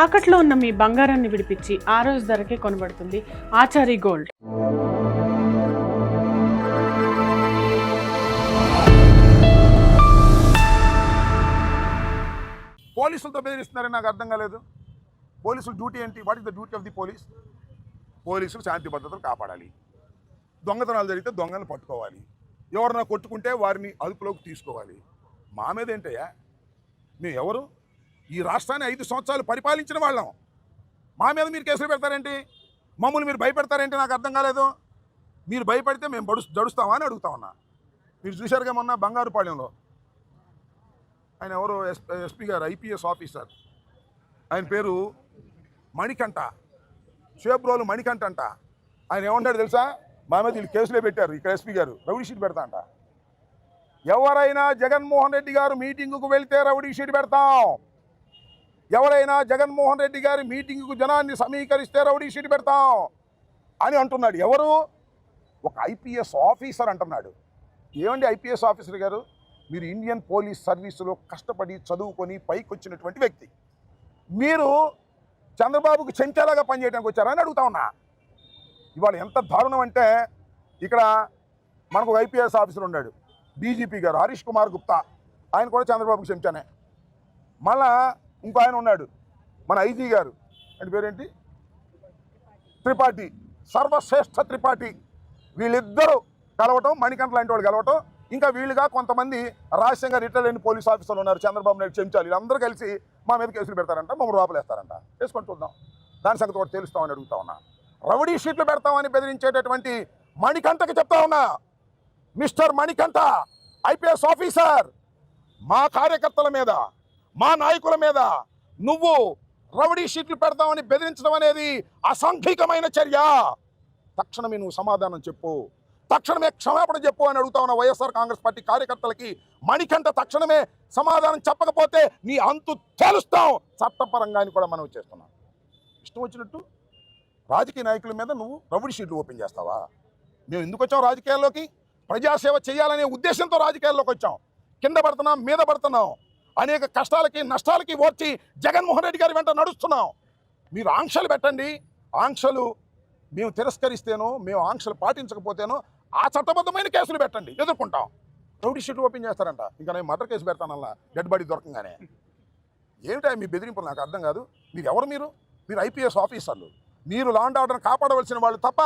తాకట్లో ఉన్న మీ బంగారాన్ని విడిపించి ఆ రోజు ధరకే కొనబడుతుంది ఆచారి గోల్డ్. పోలీసులతో బెదిరిస్తున్నారని నాకు అర్థం కాలేదు. పోలీసుల డ్యూటీ ఏంటి? What is the duty of the police పోలీసులు శాంతి భద్రతలు కాపాడాలి. దొంగతనాలు జరిగితే దొంగలను పట్టుకోవాలి. ఎవరన్నా కొట్టుకుంటే వారిని అదుపులోకి తీసుకోవాలి. మా మీద ఏంటయ్యా? మేము ఎవరు? ఈ రాష్ట్రాన్ని ఐదు సంవత్సరాలు పరిపాలించిన వాళ్ళం. మా మీద మీరు కేసులు పెడతారేంటి? మమ్మల్ని మీరు భయపెడతారేంటి? నాకు అర్థం కాలేదు. మీరు భయపడితే మేము బడు జడుస్తామా అని అడుగుతా ఉన్నా. మీరు చూశారుగా మొన్న బంగారుపాళ్యంలో ఆయన ఎవరు ఎస్ ఎస్పీ గారు ఐపీఎస్ ఆఫీసర్. ఆయన పేరు మణికంఠ. షేబ్రోలు మణికంఠ అంట. ఆయన ఏమంటాడు తెలుసా? మా మీద వీళ్ళు కేసులే పెట్టారు. ఇక్కడ ఎస్పీ గారు రౌడీ షీట్ పెడతా అంట. ఎవరైనా జగన్మోహన్ రెడ్డి గారు మీటింగుకు వెళ్తే రౌడీ షీట్ పెడతాం. ఎవరైనా జగన్మోహన్ రెడ్డి గారి మీటింగ్కు జనాన్ని సమీకరిస్తే రౌడీ షీట్ పెడతాం అని అంటున్నాడు. ఎవరు? ఒక ఐపీఎస్ ఆఫీసర్ అంటున్నాడు. ఏమండి ఐపీఎస్ ఆఫీసర్ గారు? మీరు ఇండియన్ పోలీస్ సర్వీసులో కష్టపడి చదువుకొని పైకి వచ్చినటువంటి వ్యక్తి. మీరు చంద్రబాబుకు చెంచాలాగా పనిచేయడానికి వచ్చారని అడుగుతా ఉన్నా. ఇవాళ ఎంత దారుణం అంటే ఇక్కడ మనకు ఒక ఐపీఎస్ ఆఫీసర్ ఉన్నాడు. డీజీపీ గారు హరీష్ కుమార్ గుప్తా. ఆయన కూడా చంద్రబాబుకు చెంచానే. మళ్ళా ఇంకో ఆయన ఉన్నాడు మన ఐజీ గారు. అంటే పేరేంటి? త్రిపాఠి సర్వశ్రేష్ఠ త్రిపాఠి. వీళ్ళిద్దరూ కలవటం మణికంఠ లాంటి వాళ్ళు కలవటం. ఇంకా వీళ్ళుగా కొంతమంది రహస్యంగా రిటైర్ అయిన పోలీస్ ఆఫీసర్లు ఉన్నారు చంద్రబాబు నాయుడు చెంచాలి. వీళ్ళందరూ కలిసి మా మీద కేసులు పెడతారంట మమ్మల్ని లోపలేస్తారంట వేసుకొని చూద్దాం. దాని సంగతి కూడా తెలుస్తామని అడుగుతా ఉన్నా. రౌడీ షీట్లు పెడతామని బెదిరించేటటువంటి మణికంఠకి చెప్తా ఉన్నా. మిస్టర్ మణికంఠ ఐపీఎస్ ఆఫీసర్ మా కార్యకర్తల మీద మా నాయకుల మీద నువ్వు రౌడీ షీట్లు పెడతామని బెదిరించడం అనేది అసాంఘికమైన చర్య. తక్షణమే నువ్వు సమాధానం చెప్పు. తక్షణమే క్షమాపణ చెప్పు అని అడుగుతా ఉన్న వైఎస్ఆర్ కాంగ్రెస్ పార్టీ కార్యకర్తలకి మణికంఠ తక్షణమే సమాధానం చెప్పకపోతే నీ అంతు తేలుస్తాం. చట్టపరంగా అని కూడా మనం చేస్తున్నాం. ఇష్టం వచ్చినట్టు రాజకీయ నాయకుల మీద నువ్వు రౌడీ షీట్లు ఓపెన్ చేస్తావా? మేము ఎందుకు వచ్చాం రాజకీయాల్లోకి? ప్రజాసేవ చేయాలనే ఉద్దేశంతో రాజకీయాల్లోకి వచ్చాం. కింద పడుతున్నాం మీద పడుతున్నాం. అనేక కష్టాలకి నష్టాలకి ఓర్చి జగన్మోహన్ రెడ్డి గారి వెంట నడుస్తున్నాం. మీరు ఆంక్షలు పెట్టండి. ఆంక్షలు మేము తిరస్కరిస్తేనో మేము ఆంక్షలు పాటించకపోతేనో ఆ చట్టబద్ధమైన కేసులు పెట్టండి. ఎదుర్కొంటాం. రౌడీ షీట్ ఓపెన్ చేస్తారంట. ఇంకా నేను మర్డర్ కేసు పెడతానల్లా డెడ్ బాడీ దొరకంగానే. ఏమిటా మీ బెదిరింపులు? నాకు అర్థం కాదు. మీరు ఎవరు మీరు? మీరు ఐపీఎస్ ఆఫీసర్లు. మీరు లాండ్ ఆర్డర్ని కాపాడవలసిన వాళ్ళు తప్ప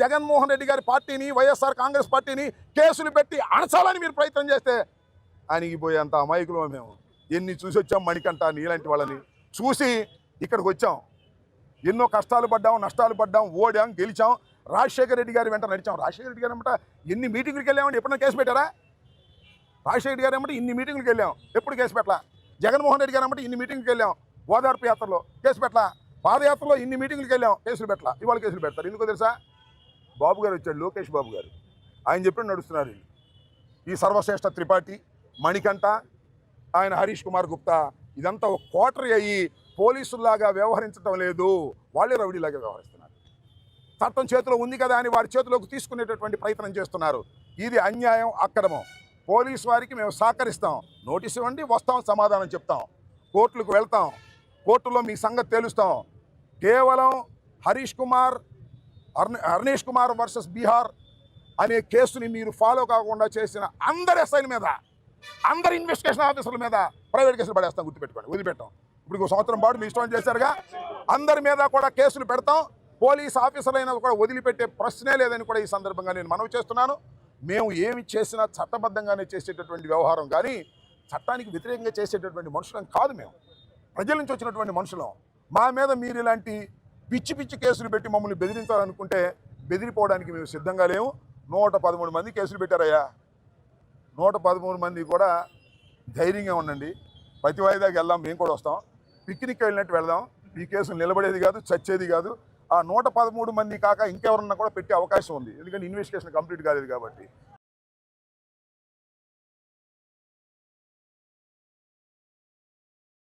జగన్మోహన్ రెడ్డి గారి పార్టీని వైఎస్ఆర్ కాంగ్రెస్ పార్టీని కేసులు పెట్టి అణచాలని మీరు ప్రయత్నం చేస్తే అణిగిపోయేంత అమాయకులు మేము? ఎన్ని చూసి వచ్చాం మణికంట నీలాంటి వాళ్ళని. చూసి ఇక్కడికి వచ్చాం. ఎన్నో కష్టాలు పడ్డాం నష్టాలు పడ్డాం ఓడాం గెలిచాం. రాజశేఖర రెడ్డి గారి వెంట నడిచాం. రాజశేఖర రెడ్డి గారు ఏమంట ఎన్ని మీటింగ్లకు వెళ్ళామంటే ఎప్పుడైనా కేసు పెట్టారా? రాజశేఖర రెడ్డి గారు ఏమంటే ఇన్ని మీటింగ్లకు వెళ్ళాం. ఎప్పుడు కేసు పెట్టలా? జగన్మోహన్ రెడ్డి గారు ఏమంటే ఇన్ని మీటింగ్కి వెళ్ళాం. ఓదార్పు యాత్రలో కేసు పెట్టలా? పాదయాత్రలో ఇన్ని మీటింగ్లకు వెళ్ళాం. కేసులు పెట్టలా? ఇవాళ కేసులు పెడతారు. ఎందుకో తెలుసా? బాబు గారు వచ్చాడు లోకేష్ బాబు గారు. ఆయన చెప్పిన నడుస్తున్నారు ఈ సర్వశ్రేష్ఠ త్రిపాఠి మణికంఠ ఆయన హరీష్ కుమార్ గుప్తా ఇదంతా ఒక కోటరీ అయ్యి పోలీసుల్లాగా వ్యవహరించడం లేదు. వాళ్ళే రౌడీలాగా వ్యవహరిస్తున్నారు. చట్టం చేతిలో ఉంది కదా అని వారి చేతిలోకి తీసుకునేటటువంటి ప్రయత్నం చేస్తున్నారు. ఇది అన్యాయం అక్రమం. పోలీస్ వారికి మేము సహకరిస్తాం. నోటీస్ ఇవ్వండి వస్తాం సమాధానం చెప్తాం. కోర్టులకు వెళ్తాం. కోర్టులో మీ సంగతి తేలుస్తాం. కేవలం హరీష్ కుమార్ అర్ణ అర్నేష్ కుమార్ వర్సెస్ బీహార్ అనే కేసుని మీరు ఫాలో కాకుండా చేసిన అందరి ఎస్ఐల మీద అందరి ఇన్వెస్టిగేషన్ ఆఫీసర్ల మీద ప్రైవేట్ కేసులు పడేస్తాం గుర్తుపెట్టుకోండి వదిలిపెట్టాం. ఇప్పుడు సంవత్సరం పాటు మీ ఇష్టం చేశారుగా అందరి మీద కూడా కేసులు పెడతాం పోలీస్ ఆఫీసర్లైనా కూడా వదిలిపెట్టే ప్రశ్నే లేదని కూడా ఈ సందర్భంగా నేను మనవి చేస్తున్నాను. మేము ఏమి చేసినా చట్టబద్ధంగానే చేసేటటువంటి వ్యవహారం కానీ చట్టానికి వ్యతిరేకంగా చేసేటటువంటి మనుషులం కాదు మేము. ప్రజల నుంచి వచ్చినటువంటి మనుషులం. మా మీద మీరు ఇలాంటి పిచ్చి పిచ్చి కేసులు పెట్టి మమ్మల్ని బెదిరించాలనుకుంటే బెదిరిపోవడానికి మేము సిద్ధంగా లేము. నూట పదమూడు మంది కేసులు పెట్టారయ్యా. నూట పదమూడు మంది కూడా ధైర్యంగా ఉండండి. ప్రతి వాయిదాకి వెళ్దాం మేము కూడా వస్తాం. పిక్నిక్ వెళ్ళినట్టు వెళ్దాం. ఈ కేసు నిలబడేది కాదు చచ్చేది కాదు. ఆ నూట పదమూడు మంది కాక ఇంకెవరన్నా కూడా పెట్టే అవకాశం ఉంది. ఎందుకంటే ఇన్వెస్టిగేషన్ కంప్లీట్ కాలేదు కాబట్టి.